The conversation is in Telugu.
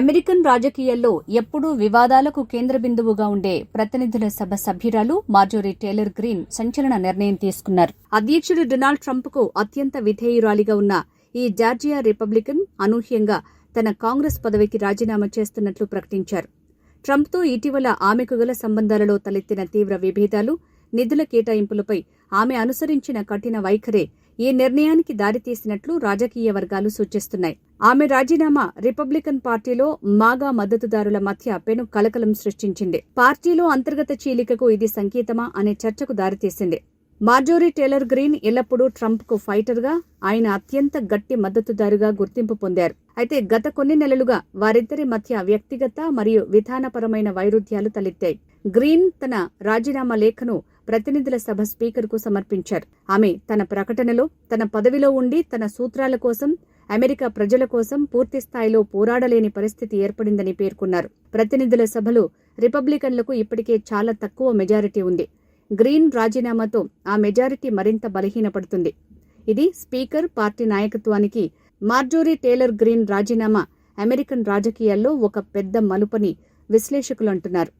అమెరికన్ రాజకీయాల్లో ఎప్పుడూ వివాదాలకు కేంద్ర బిందువుగా ఉండే ప్రతినిధుల సభ సభ్యురాలు మార్జోరీ టేలర్ గ్రీన్ సంచలన నిర్ణయం తీసుకున్నారు. అధ్యక్షుడు డొనాల్డ్ ట్రంప్కు అత్యంత విధేయురాలిగా ఉన్న ఈ జార్జియా రిపబ్లికన్ అనూహ్యంగా తన కాంగ్రెస్ పదవికి రాజీనామా చేస్తున్నట్లు ప్రకటించారు. ట్రంప్తో ఇటీవల ఆమెకు గల సంబంధాలలో తలెత్తిన తీవ్ర విభేదాలు నిధుల కేటాయింపులపై ఆమె అనుసరించిన కఠిన వైఖరే ఈ నిర్ణయానికి దారితీసినట్లు రాజకీయ వర్గాలు సూచిస్తున్నాయి. ఆమె రాజీనామా రిపబ్లికన్ పార్టీలో మాగా మద్దతుదారుల మధ్య పెను కలకలం సృష్టించింది. పార్టీలో అంతర్గత చీలికకు ఇది సంకేతమా అనే చర్చకు దారితీసింది. మార్జోరీ టేలర్ గ్రీన్ ఎల్లప్పుడూ ట్రంప్కు ఆయన అత్యంత గట్టి మద్దతుదారుగా గుర్తింపు పొందారు. అయితే గత కొన్ని నెలలుగా వారిద్దరి మధ్య వ్యక్తిగత మరియు విధానపరమైన వైరుధ్యాలు తలెత్తాయి. గ్రీన్ తన రాజీనామా లేఖను ప్రతినిధుల సభ స్పీకర్కు సమర్పించారు. ఆమె తన ప్రకటనలో తన పదవిలో ఉండి తన సూత్రాల కోసం అమెరికా ప్రజల కోసం పూర్తి స్థాయిలో పోరాడలేని పరిస్థితి ఏర్పడిందని పేర్కొన్నారు. ప్రతినిధుల సభలో రిపబ్లికన్లకు ఇప్పటికే చాలా తక్కువ మెజారిటీ ఉంది. గ్రీన్ రాజీనామాతో ఆ మెజారిటీ మరింత బలహీనపడుతుంది. ఇది స్పీకర్ పార్టీ నాయకత్వానికి మార్జోరీ టేలర్ గ్రీన్ రాజీనామా అమెరికన్ రాజకీయాల్లో ఒక పెద్ద మలుపని విశ్లేషకులు అంటున్నారు.